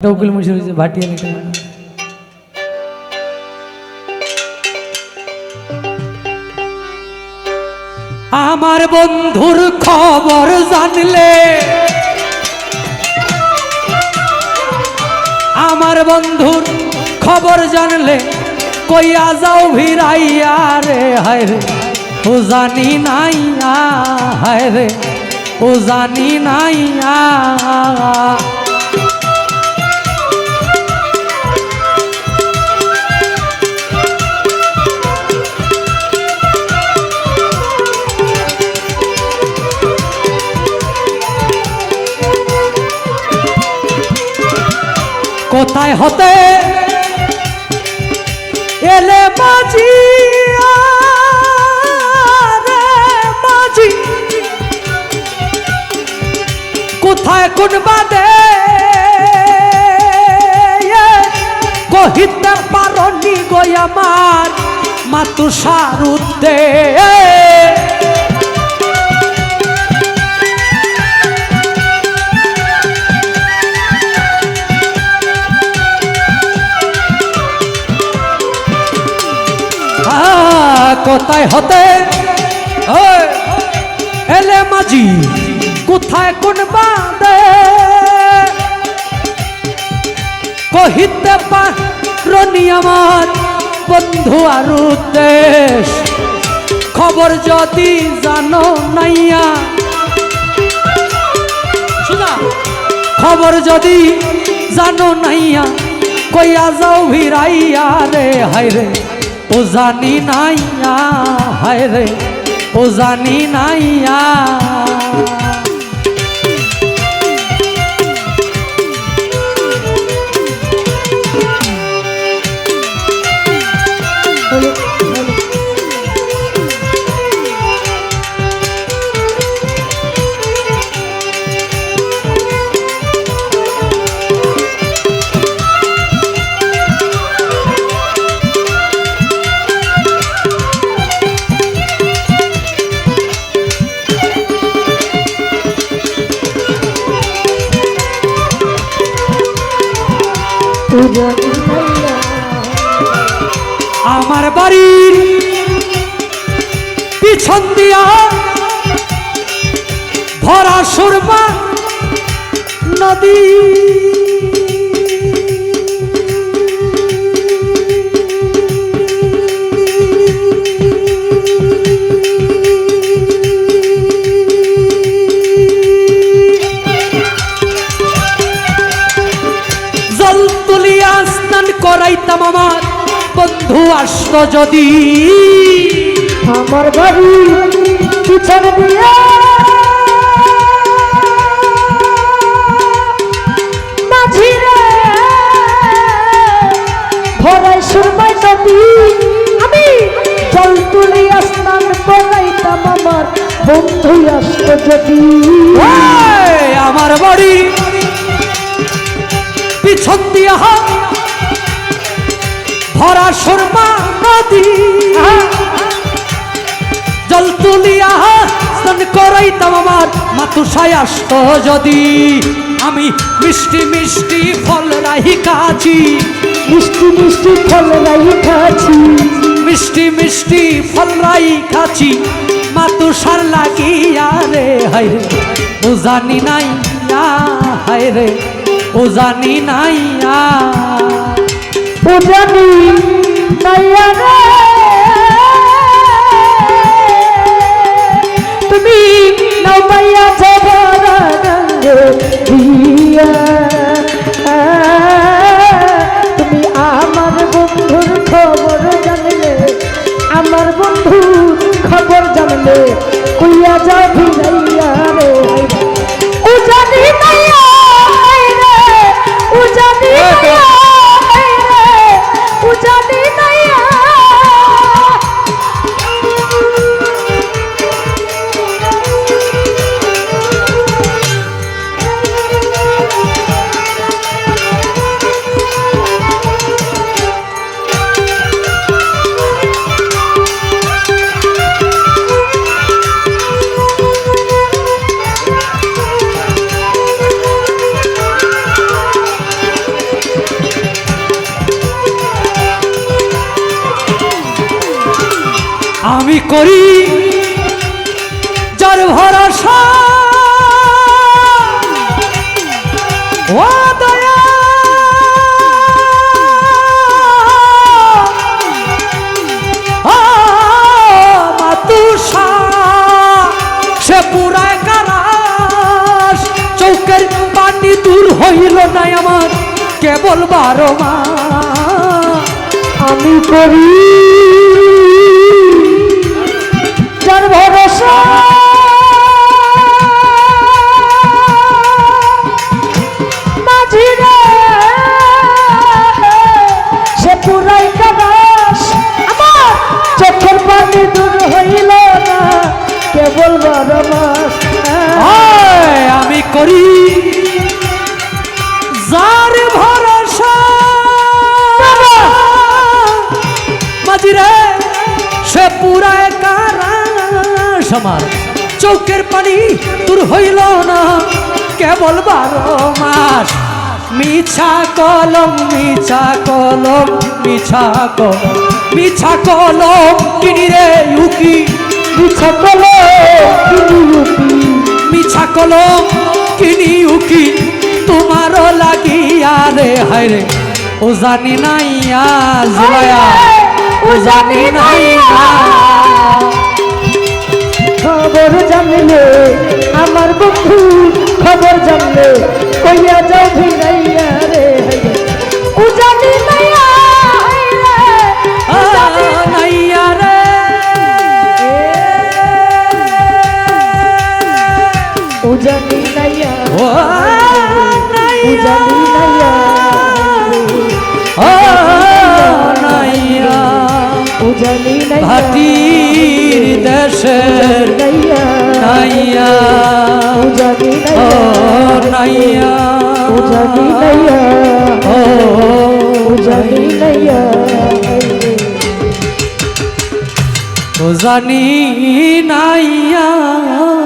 উকিল মুশির হয়েছে ভাটিয়া লিখে আমার বন্ধুর খবর জানলে আমার বন্ধুর খবর জানলে কইয়া যাও ভিড়াইয়া রে হায় রে ও জানি নাই আ, হায় রে ও জানি নাই কোথায় হতে? এলে মাঝি মাঝি। কোথায় কোন বাদে? কহিতে পারনি গই আমার মাতু সারুদ্দে কোথায় হতে। এলে মাঝি, কোথায় কোন বাদে কহিতে পারি আমার বন্ধু আর দেশ খবর যদি জানো নাইয়া। খবর যদি জানো নাইয়া, কইয়া যাও ভিড়াইয়া রে, হায় রে। ও জানি নাইয়া হায় রে ও জানি নাইয়া। বাড়ির পিছন দিয়া ভরা সুরমা নদী। আসত যদি আমার বাড়ি পিছনে দিয়া। মাঝি রে ভরাই সুরমাই নদী আমি জল তুলিয়া স্নান করাইতাম আমার বন্ধু আসতো যদি। আমার বাড়ি পিছন দিয়া ভরা সুরমা নদী জল তুলিয়া স্নান করাইতাম আমার মাতুসায় আসত যদি। আমি মিষ্টি মিষ্টি ফল রাহি কাছি মিষ্টি মিষ্টি ফল রাই খাচ্ছি। মিষ্টি মিষ্টি ফল রাই খাছি মাতুসার লাগিয়া রে হায় রে। ও জানি নাই হায় রে। ও জানি নাই। ও জানি তুমি নাও পাইয়া যাবার গঙ্গে দিয়া। করি, যার ভরসা মাতুষা, সে পুরায় কারাস, চৌকের পানি দূর হইল না আমার, কেবল বারো মা আমি করি। যার ভরসা। আমার চৌকের পানি দূর হইল না। কেবল বারো মাস। মিছা কলম মিছা কলম মিছা কলম মিছা কলম কিনি রে উকি। মিছা কলো কিনিউতি মিছা কলম কিনি উকি। তোমারও লাগিয়া রে হায় রে। ও জানি নাই আজলায়া ও জানি নাই খবর আমার বন্ধু খবর জানলে কইয়া যাও ভিড়াইয়া রে। ও নাইয়া নাইয়া রে। ও নাইয়া ও নাইয়া ও নাইয়া ও ভাটির দেশের নাইয়া। নাইয়া। ও জানি ও নাইয়া। নাইয়া। ও